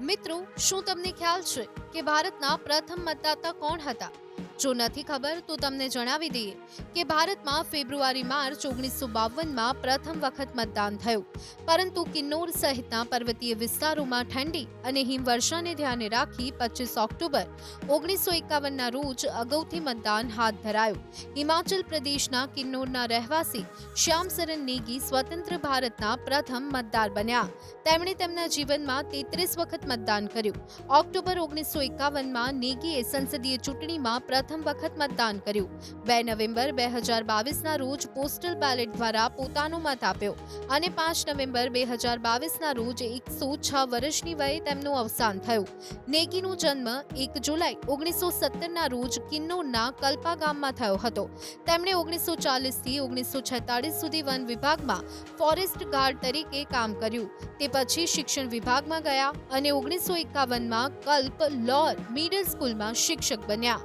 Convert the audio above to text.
મિત્રો શું તમને ખ્યાલ છે કે ભારતના પ્રથમ મતદાતા કોણ હતા? જો નથી ખબર, તો તમને જણાવી દઈએ કે ભારતમાં ફેબ્રુઆરી, માર્ચ ઓગણીસો બાવનમાં પ્રથમ વખત મતદાન થયું. પરંતુ કિન્નોર સહિતના પર્વતીય વિસ્તારોમાં ઠંડી અને હિમવર્ષાને ધ્યાને રાખી પચીસ ઓક્ટોબર ઓગણીસો એકાવનના રોજ અગાઉથી મતદાન હાથ ધરાયું. હિમાચલ પ્રદેશના કિન્નોરના રહેવાસી શ્યામસરન નેગી સ્વતંત્ર ભારતના પ્રથમ મતદાર બન્યા. તેમણે તેમના જીવનમાં તેત્રીસ વખત મતદાન કર્યું. ઓક્ટોબર ઓગણીસો એકાવનમાં નેગીએ સંસદીય ચૂંટણીમાં પ્રથમ વખત મતદાન કર્યું. બે નવેમ્બર બે હજાર બાવીસના રોજ પોસ્ટલ બેલેટ દ્વારા પોતાનો મત આપ્યો અને પાંચ નવેમ્બર બે હજાર બાવીસના રોજ એકસો છ વર્ષની વયે તેમનું અવસાન થયું. નેગીનો જન્મ એક જુલાઈ ઓગણીસો સત્તરના રોજ કિન્નોરના કલ્પા ગામમાં થયો હતો. તેમણે ઓગણીસો ચાલીસથી ઓગણીસો છેતાળીસ સુધી વન વિભાગમાં ફોરેસ્ટ ગાર્ડ તરીકે કામ કર્યું. તે પછી શિક્ષણ વિભાગમાં ગયા અને ઓગણીસો એકાવનમાં કલ્પ લોર મિડલ સ્કૂલમાં શિક્ષક બન્યા.